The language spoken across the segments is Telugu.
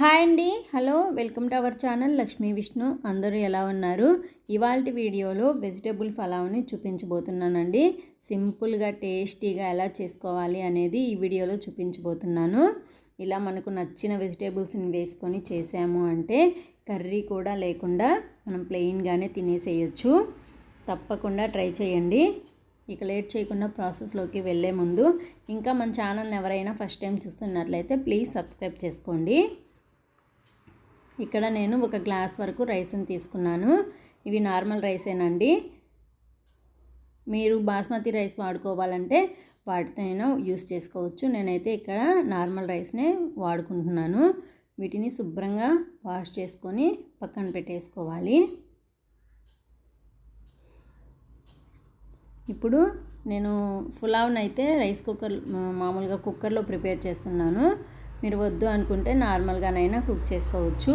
హాయ్ అండి. Hello welcome to our channel Lakshmi Vishnu. అందరూ ఎలా ఉన్నారు? ఇవాళ వీడియోలో వెజిటేబుల్ ఫలావ్ని చూపించబోతున్నానండి. సింపుల్గా టేస్టీగా ఎలా చేసుకోవాలి అనేది ఈ వీడియోలో చూపించబోతున్నాను. ఇలా మనకు నచ్చిన వెజిటేబుల్స్ని వేసుకొని చేసాము అంటే కర్రీ కూడా లేకుండా మనం ప్లెయిన్గానే తినేసేయచ్చు. తప్పకుండా ట్రై చేయండి. ఇక లేట్ చేయకుండా ప్రాసెస్లోకి వెళ్ళే ముందు ఇంకా మన ఛానల్ని ఎవరైనా ఫస్ట్ టైం చూస్తున్నట్లయితే ప్లీజ్ సబ్స్క్రైబ్ చేసుకోండి. ఇక్కడ నేను ఒక గ్లాస్ వరకు రైస్ని తీసుకున్నాను. ఇవి నార్మల్ రైసేనండి. మీరు బాస్మతి రైస్ వాడుకోవాలంటే వాటినైనా యూస్ చేసుకోవచ్చు. నేనైతే ఇక్కడ నార్మల్ రైస్నే వాడుకుంటున్నాను. వీటిని శుభ్రంగా వాష్ చేసుకొని పక్కన పెట్టేసుకోవాలి. ఇప్పుడు నేను పులావ్ని అయితే రైస్ కుక్కర్ మామూలుగా కుక్కర్లో ప్రిపేర్ చేస్తున్నాను. మీరు వద్దు అనుకుంటే నార్మల్గానైనా కుక్ చేసుకోవచ్చు.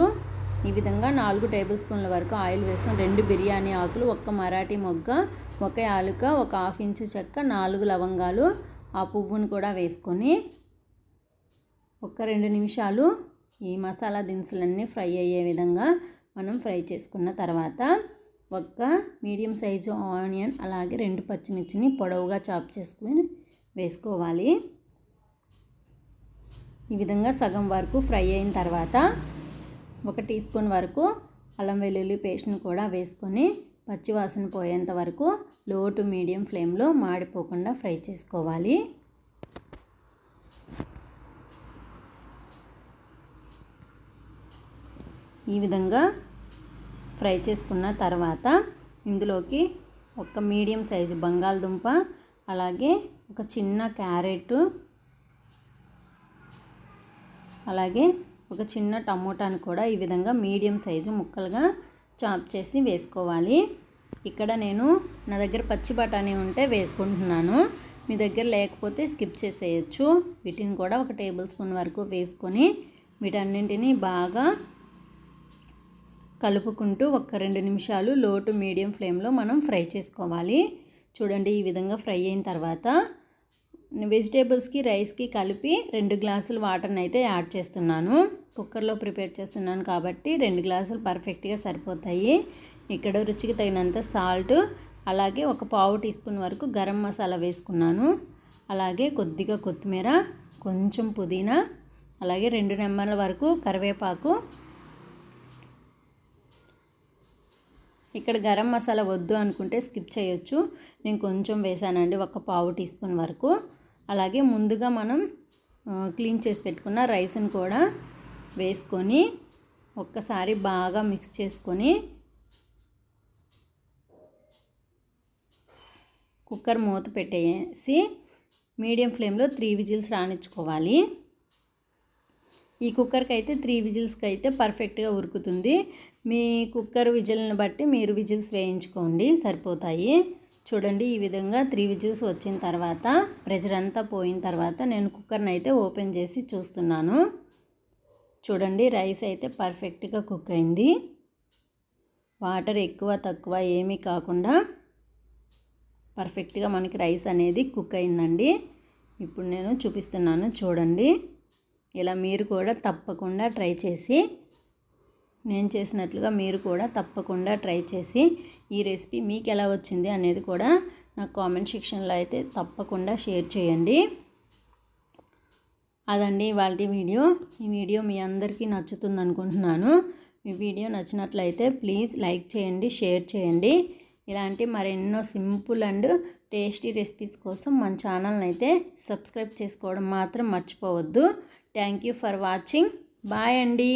ఈ విధంగా నాలుగు టేబుల్ స్పూన్ల వరకు ఆయిల్ వేసుకొని రెండు బిర్యానీ ఆకులు ఒక్క మరాఠీ మొగ్గ ఒక యాలుక ఒక హాఫ్ ఇంచు చెక్క నాలుగు లవంగాలు ఆ పువ్వును కూడా వేసుకొని ఒక రెండు నిమిషాలు ఈ మసాలా దినుసులన్నీ ఫ్రై అయ్యే విధంగా మనం ఫ్రై చేసుకున్న తర్వాత ఒక్క మీడియం సైజు ఆనియన్ అలాగే రెండు పచ్చిమిర్చిని పొడవుగా చాప్ చేసుకుని వేసుకోవాలి. ఈ విధంగా సగం వరకు ఫ్రై అయిన తర్వాత ఒక టీ స్పూన్ వరకు అల్లం వెల్లుల్లి పేస్ట్ని కూడా వేసుకొని పచ్చివాసన పోయేంత వరకు లో టు మీడియం ఫ్లేమ్లో మాడిపోకుండా ఫ్రై చేసుకోవాలి. ఈ విధంగా ఫ్రై చేసుకున్న తర్వాత ఇందులోకి ఒక మీడియం సైజు బంగాళదుంప అలాగే ఒక చిన్న క్యారెట్ అలాగే ఒక చిన్న టమోటాను కూడా ఈ విధంగా మీడియం సైజు ముక్కలుగా చాప్ చేసి వేసుకోవాలి. ఇక్కడ నేను నా దగ్గర పచ్చి బఠానీ ఉంటే వేసుకుంటున్నాను. మీ దగ్గర లేకపోతే స్కిప్ చేసేయచ్చు. వీటిని కూడా ఒక టేబుల్ స్పూన్ వరకు వేసుకొని వీటన్నింటినీ బాగా కలుపుకుంటూ ఒక రెండు నిమిషాలు లో టు మీడియం ఫ్లేమ్లో మనం ఫ్రై చేసుకోవాలి. చూడండి ఈ విధంగా ఫ్రై అయిన తర్వాత వెజిటేబుల్స్కి రైస్కి కలిపి రెండు గ్లాసులు వాటర్ని అయితే యాడ్ చేస్తున్నాను. కుక్కర్లో ప్రిపేర్ చేస్తున్నాను కాబట్టి రెండు గ్లాసులు పర్ఫెక్ట్గా సరిపోతాయి. ఇక్కడ రుచికి తగినంత సాల్ట్ అలాగే ఒక పావు టీ స్పూన్ వరకు గరం మసాలా వేసుకున్నాను. అలాగే కొద్దిగా కొత్తిమీర కొంచెం పుదీనా అలాగే రెండు నెమ్మల వరకు కరివేపాకు. ఇక్కడ గరం మసాలా వద్దు అనుకుంటే స్కిప్ చేయొచ్చు. నేను కొంచెం వేసానండి ఒక పావు టీ స్పూన్ వరకు. అలాగే ముందుగా మనం క్లీన్ చేసి పెట్టుకున్న రైస్ని కూడా వేసుకొని ఒక్కసారి బాగా మిక్స్ చేసుకొని కుక్కర్ మూత పెట్టేసి మీడియం ఫ్లేమ్లో త్రీ విజిల్స్ రానిచ్చుకోవాలి. ఈ కుక్కర్కి అయితే త్రీ విజిల్స్కి అయితే పర్ఫెక్ట్గా ఉరుకుతుంది. మీ కుక్కర్ విజిల్ని బట్టి మీరు విజిల్స్ వేయించుకోండి సరిపోతాయి. చూడండి ఈ విధంగా త్రీ విజిల్స్ వచ్చిన తర్వాత ప్రెషర్ అంతా పోయిన తర్వాత నేను కుక్కర్ని అయితే ఓపెన్ చేసి చూస్తున్నాను. చూడండి రైస్ అయితే పర్ఫెక్ట్గా కుక్ అయింది. వాటర్ ఎక్కువ తక్కువ ఏమీ కాకుండా పర్ఫెక్ట్గా మనకి రైస్ అనేది కుక్ అయిందండి. ఇప్పుడు నేను చూపిస్తున్నాను చూడండి. ఇలా మీరు కూడా తప్పకుండా ట్రై చేసి నేను చేసినట్లుగా మీరు కూడా తప్పకుండా ట్రై చేసి ఈ రెసిపీ మీకు ఎలా వచ్చింది అనేది కూడా నాకు కామెంట్ సెక్షన్లో అయితే తప్పకుండా షేర్ చేయండి. అదండి వాళ్ళ వీడియో. ఈ వీడియో మీ అందరికీ నచ్చుతుంది అనుకుంటున్నాను. మీ వీడియో నచ్చినట్లయితే ప్లీజ్ లైక్ చేయండి షేర్ చేయండి. ఇలాంటి మరెన్నో సింపుల్ అండ్ టేస్టీ రెసిపీస్ కోసం మన ఛానల్ని అయితే సబ్స్క్రైబ్ చేసుకోవడం మాత్రం మర్చిపోవద్దు. Thank you for watching. Bye అండి.